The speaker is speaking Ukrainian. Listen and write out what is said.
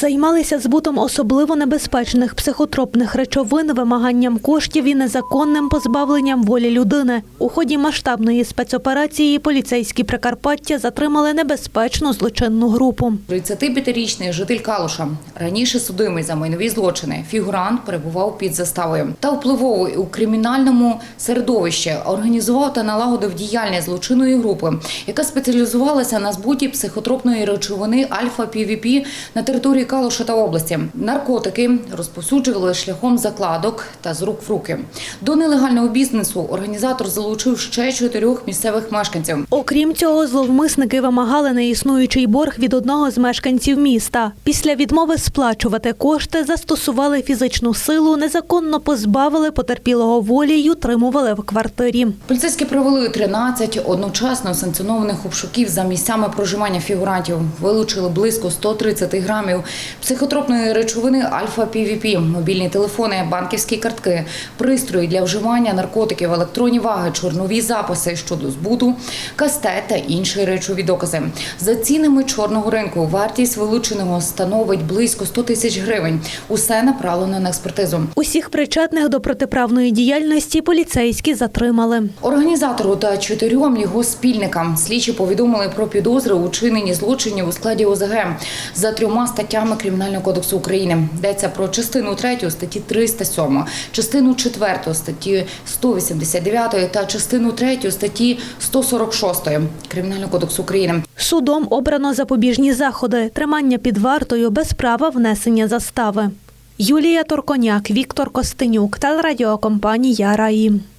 Займалися збутом особливо небезпечних психотропних речовин, вимаганням коштів і незаконним позбавленням волі людини. У ході масштабної спецоперації поліцейські Прикарпаття затримали небезпечну злочинну групу. 35-річний житель Калуша, раніше судимий за майнові злочини, фігурант перебував під заставою та впливовий у кримінальному середовищі організував та налагодив діяльність злочинної групи, яка спеціалізувалася на збуті психотропної речовини альфа-півіпі на території Калуша та області. Наркотики розповсюджували шляхом закладок та з рук в руки. До нелегального бізнесу організатор залучив ще чотирьох місцевих мешканців. Окрім цього, зловмисники вимагали неіснуючий борг від одного з мешканців міста. Після відмови сплачувати кошти застосували фізичну силу, незаконно позбавили потерпілого волі й утримували в квартирі. Поліцейські провели 13 одночасно санкціонованих обшуків за місцями проживання фігурантів. Вилучили близько 130 грамів психотропної речовини альфа-півіпі, мобільні телефони, банківські картки, пристрої для вживання наркотиків, електронні ваги, чорнові записи щодо збуту, кастет та інші речові докази. За цінами чорного ринку вартість вилученого становить близько 100 тисяч гривень. Усе направлено на експертизу. Усіх причетних до протиправної діяльності поліцейські затримали. Організатору та чотирьом його спільникам слідчі повідомили про підозри у чиненні злочинів у складі ОЗГ за трьома статтями Кримінального кодексу України. Йдеться про частину 3 статті 307, частину 4 статті 189 та частину 3 статті 146 Кримінального кодексу України. Судом обрано запобіжні заходи, тримання під вартою без права внесення застави. Юлія Торконяк, Віктор Костенюк, телерадіокомпанія Раї.